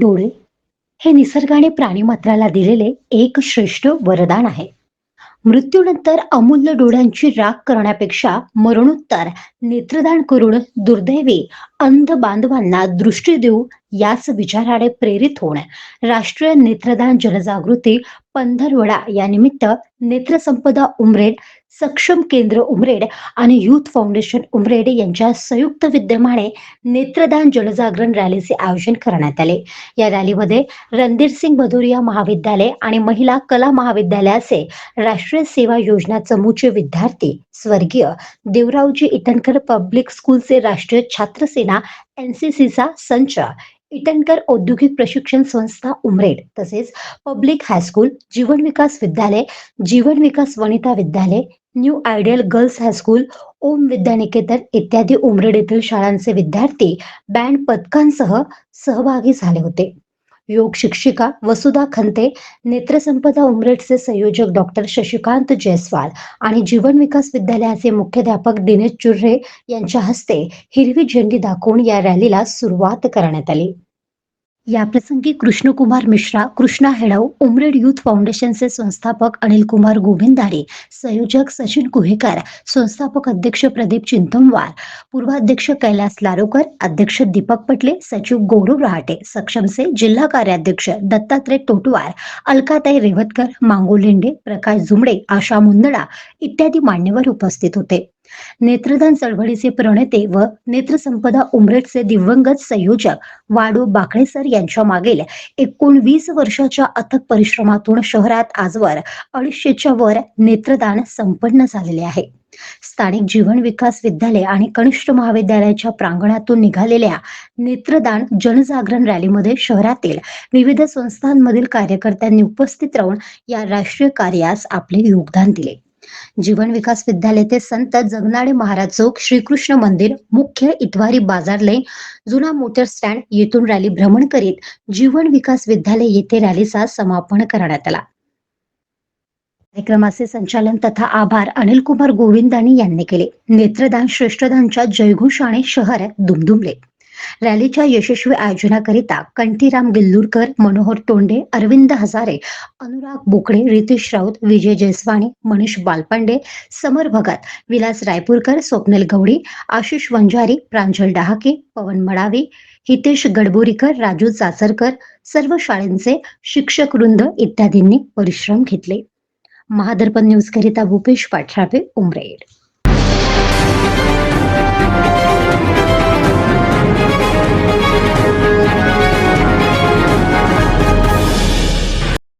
डोळे हे निसर्गाने प्राणीमात्राला दिलेले एक श्रेष्ठ वरदान आहे. मृत्यूनंतर अमूल्य डोळ्यांची राख करण्यापेक्षा मरणोत्तर नेत्रदान करून दुर्दैवी अंध बांधवांना दृष्टी देऊ याच विचाराने प्रेरित होऊन राष्ट्रीय नेत्रदान जनजागृती पंधरवडा या निमित्त नेत्रसंपदा उमरेल सक्षम केंद्र उमरेड आणि युथ फाउंडेशन उमरेड यांच्या संयुक्त विद्यमाने नेत्रदान जनजागरण रॅलीचे आयोजन करण्यात आले. या रॅलीमध्ये रणधीर सिंग भदौरिया महाविद्यालय आणि महिला कला महाविद्यालयाचे राष्ट्रीय सेवा योजना चमूचे विद्यार्थी स्वर्गीय देवरावजी इटनकर पब्लिक स्कूलचे राष्ट्रीय छात्र सेना एनसीसीचा संच इटनकर औद्योगिक प्रशिक्षण संस्था उमरेड तसेच पब्लिक हायस्कूल जीवन विकास विद्यालय Jeevan Vikas Vanita Vidyalaya new ideal girls high school Om Vidyaniketan इत्यादी उमरेड येथील शाळांचे विद्यार्थी बँड पथकांसह सहभागी झाले होते. योग शिक्षिका वसुधा खंते नेत्रसंपदा उमरेडचे संयोजक डॉक्टर शशिकांत जयस्वाल आणि जीवन विकास विद्यालयाचे मुख्याध्यापक दिनेश चुर्रे यांच्या हस्ते हिरवी झेंडी दाखवून या रॅलीला सुरुवात करण्यात आली. या प्रसंगी कृष्णकुमार मिश्रा कृष्णा हेडाव उमरेड युथ फाउंडेशनचे संस्थापक अनिल कुमार गोविंदारे संयोजक सचिन कुहेकर संस्थापक अध्यक्ष प्रदीप चिंतमवार पूर्वाध्यक्ष कैलास लारोकर अध्यक्ष दीपक पटले सचिव गौरव रहाटे सक्षमसे जिल्हा कार्याध्यक्ष दत्तात्रय टोटवार अलकाताई रेवतकर मांगो लेंडे प्रकाश जुमडे आशा मुंदडा इत्यादी मान्यवर उपस्थित होते. नेत्रदान चळवळीचे प्रणेते व नेत्रसंपदा उमरेटचे दिवंगत संयोजक वाडू बाकळेसर यांच्या मागील एकोणवीस वर्षाच्या अथक परिश्रमातून शहरात आजवर अडीचशेच्या वर नेत्रदान संपन्न झालेले आहे. स्थानिक जीवन विकास विद्यालय आणि कनिष्ठ महाविद्यालयाच्या प्रांगणातून निघालेल्या नेत्रदान जनजागरण रॅलीमध्ये शहरातील विविध संस्थांमधील कार्यकर्त्यांनी उपस्थित राहून या राष्ट्रीय कार्यास आपले योगदान दिले. जीवन विकास विद्यालय ते संत जगनाडे महाराज चौक श्रीकृष्ण मंदिर मुख्य इतवारी बाजार लेन जुना मोटर स्टँड येथून रॅली भ्रमण करीत जीवन विकास विद्यालय येथे रॅलीचा समापन करण्यात आला. कार्यक्रमाचे संचालन तथा आभार अनिल कुमार गोविंदानी यांनी केले. नेत्रदान श्रेष्ठदानच्या जयघोषाने शहर दुमदुमले. रॅलीच्या यशस्वी आयोजनाकरिता कंठीराम गिल्लूरकर मनोहर तोंडे अरविंद हजारे अनुराग बोकडे रितेश राऊत विजय जयस्वाणी मनीष बालपांडे समर भगत विलास रायपूरकर स्वप्नील गवडी आशिष वंजारी प्रांजल डहाके पवन मडावी हितेश गडबोरीकर राजू चाचरकर सर्व शाळेंचे शिक्षक वृंद इत्यादींनी परिश्रम घेतले. महादर्पण न्यूज करिता भूपेश पाठराबे उमरेड.